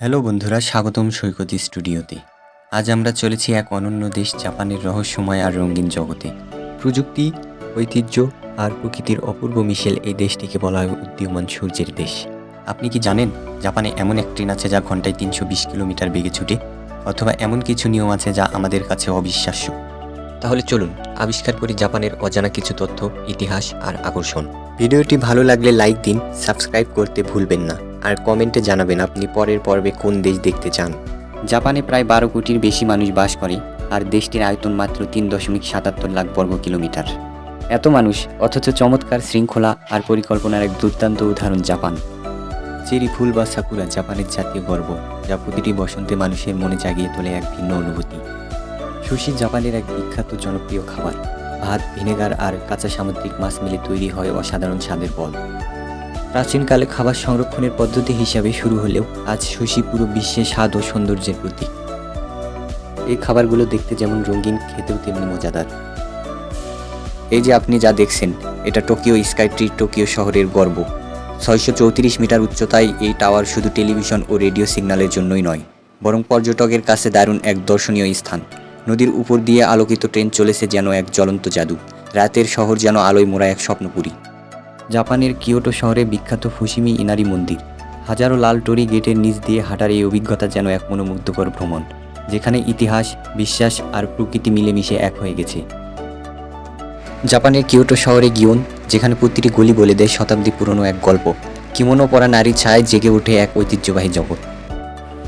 Hello বন্ধুরা, স্বাগতম সৈকত স্টুডিওতে। আজ আমরা চলেছি এক অনন্য দেশ জাপানের রহস্যময় আর রঙিন জগতে। প্রযুক্তি, ঐতিহ্য আর প্রকৃতির অপূর্ব মিশেল এই দেশটিকে বলা হয় উদীয়মান সূর্যের দেশ। আপনি কি জানেন, জাপানে এমন এক ট্রেন আছে যা ঘন্টায় তিনশো বিশ কিলোমিটার বেগে ছুটে, অথবা এমন কিছু নিয়ম আছে যা আমাদের কাছে অবিশ্বাস্য? তাহলে চলুন, আবিষ্কার করি জাপানের অজানা কিছু তথ্য, ইতিহাস আর আকর্ষণ। ভিডিওটি ভালো লাগলে লাইক দিন, সাবস্ক্রাইব করতে ভুলবেন না। আর কমেন্টে জানাবেন আপনি পরের পর্বে কোন দেশ দেখতে চান। জাপানে প্রায় বারো কোটির বেশি মানুষ বাস করে আর দেশটির আয়তন মাত্র তিন দশমিক সাতাত্তর লাখ বর্গ কিলোমিটার। এত মানুষ অথচ চমৎকার শৃঙ্খলা আর পরিকল্পনার এক দুর্দান্ত উদাহরণ জাপান। চেরি ফুল বা সাকুরা জাপানের জাতীয় গর্ব যা প্রতিটি বসন্তে মানুষের মনে জাগিয়ে তোলে এক ভিন্ন অনুভূতি। সুশি জাপানের এক বিখ্যাত জনপ্রিয় খাবার ভাত ভিনেগার আর কাঁচা সামুদ্রিক মাছ মিলে তৈরি হয় অসাধারণ স্বাদের বল। প্রাচীনকালে খাবার সংরক্ষণের পদ্ধতি হিসাবে শুরু হলেও আজ শশী পুরো বিশ্বে স্বাদ ও সৌন্দর্যের প্রতীক। এই খাবারগুলো দেখতে যেমন রঙিন, খেতেও তেমনি মজাদার। এই যে আপনি যা দেখছেন, এটা টোকিও স্কাই ট্রি টোকিও শহরের গর্ব। ছয়শো চৌত্রিশ মিটার উচ্চতায় এই টাওয়ার শুধু টেলিভিশন ও রেডিও সিগন্যালের জন্যই নয়, বরং পর্যটকের কাছে দারুণ এক দর্শনীয় স্থান। নদীর উপর দিয়ে আলোকিত ট্রেন চলেছে যেন এক জ্বলন্ত জাদু। রাতের শহর যেন আলোয় মোড়া এক স্বপ্নপুরী। জাপানের কিয়োটো শহরে বিখ্যাত ফুসিমি ইনারি মন্দির। হাজারো লাল টরি গেটের নিচ দিয়ে হাঁটার এই অভিজ্ঞতা যেন এক মনোমুগ্ধকর ভ্রমণ, যেখানে ইতিহাস, বিশ্বাস আর প্রকৃতি মিলেমিশে এক হয়ে গেছে। জাপানের কিয়োটো শহরে গিয়ন, যেখানে প্রতিটি গলি বলে দেয় শতাব্দী পুরনো এক গল্প, কিমোনো পরা নারী ছায় জেগে ওঠে এক ঐতিহ্যবাহী জগৎ।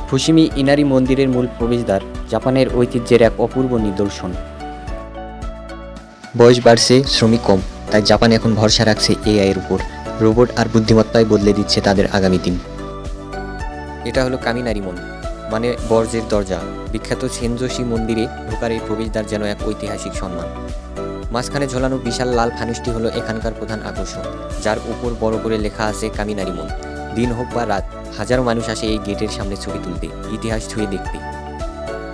ফুসিমি ইনারি মন্দিরের মূল প্রবেশদ্বার জাপানের ঐতিহ্যের এক অপূর্ব নিদর্শন। বয়স বাড়ছে শ্রমিক কম। তাই জাপান এখন ভরসা রাখছে এআই এর উপর। রোবট আর বুদ্ধিমত্তায় বদলে দিচ্ছে তাদের আগামী দিন। এটা হলো কামিনারি মন বর্জ্যের দরজা। বিখ্যাত সেনজোশি মন্দিরে ঢোকার এই প্রবেশদ্বার যেন এক ঐতিহাসিক সম্মান। মাঝখানে ঝোলানো বিশাল লাল ফানুসটি হলো এখানকার প্রধান আকর্ষণ, যার উপর বড় করে লেখা আছে কামিনারি মন দিন হোক বা রাত, হাজারো মানুষ আসে এই গেটের সামনে ছবি তুলতে, ইতিহাস ছুঁয়ে দেখতে।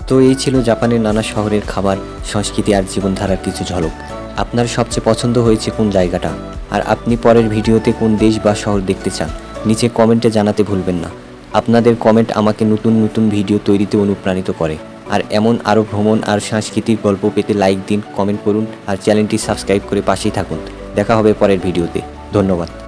তো এই ছিল জাপানের নানা শহরের খাবার, সংস্কৃতি আর জীবনধারার কিছু ঝলক। আপনার সবচেয়ে পছন্দ হয়েছে কোন জায়গাটা? আর আপনি পরের ভিডিওতে কোন দেশ বা শহর দেখতে চান, নিচে কমেন্টে জানাতে ভুলবেন না। আপনাদের কমেন্ট আমাকে নতুন নতুন ভিডিও তৈরিতে অনুপ্রাণিত করে। আর এমন আরও ভ্রমণ আর সাংস্কৃতিক গল্প পেতে লাইক দিন, কমেন্ট করুন আর চ্যানেলটি সাবস্ক্রাইব করে পাশেই থাকুন। দেখা হবে পরের ভিডিওতে। ধন্যবাদ।